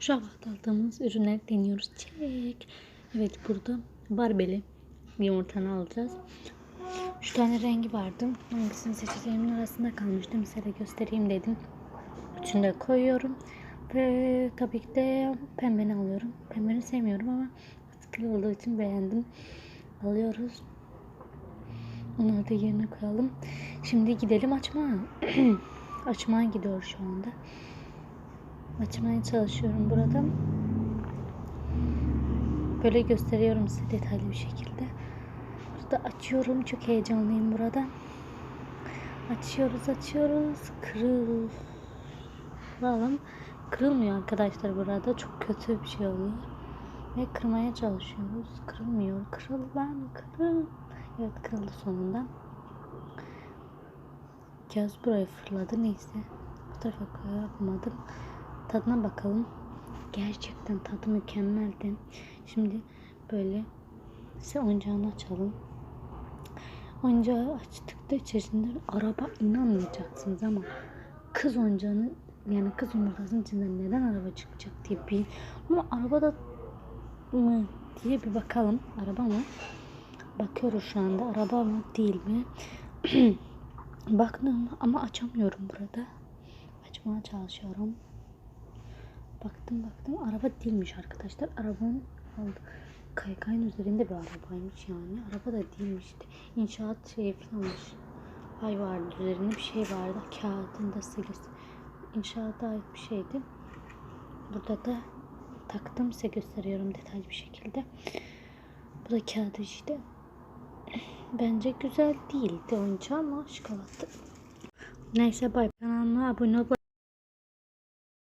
Şu hafta aldığımız ürünleri deniyoruz. Çek. Evet burada barbeli yumurtanı alacağız. Üç tane rengi vardı. Hangisini seçeceğimin arasında kalmıştım. Size göstereyim dedim. Üçünü de koyuyorum. Ve tabii ki de pembeni alıyorum. Pembeni sevmiyorum ama sıkılı olduğu için beğendim. Alıyoruz. Onları da yerine koyalım. Şimdi gidelim açmaya. açmaya gidiyor şu anda. Açmaya çalışıyorum burada. Böyle gösteriyorum size detaylı bir şekilde. Burada açıyorum. Çok heyecanlıyım burada. Açıyoruz açıyoruz. Kırılalım. Kırılmıyor arkadaşlar burada. Çok kötü bir şey oluyor. Ve kırmaya çalışıyoruz. Kırılmıyor. Kırıl lan kırıl. Evet kırıldı sonunda. Göz buraya fırladı. Neyse. Bu tarafa koyamadım. Tadına bakalım. Gerçekten tadı mükemmeldi. Şimdi böyle size oyuncağını açalım. Oyuncağı açtıkta içerisinde araba inanmayacaksınız ama kız oyuncağını yani kız yumurtasının içinden neden araba çıkacak diye bir ama araba da mı diye bir bakalım. Araba mı? Bakıyoruz şu anda. Araba mı değil mi? Baktım ama açamıyorum burada. Açmaya çalışıyorum. Baktım baktım araba değilmiş arkadaşlar. Arabanın kaykayın üzerinde bir arabaymış yani. Araba da değilmişti. İnşaat şeyi falanmış. Ay vardı üzerinde bir şey vardı. Kağıdında silis. İnşaata ait bir şeydi. Burada da taktım size gösteriyorum detaylı bir şekilde. Bu da kağıdı işte. Bence güzel değildi oyuncağı ama şokolattı. Neyse bay kanalıma abone ol.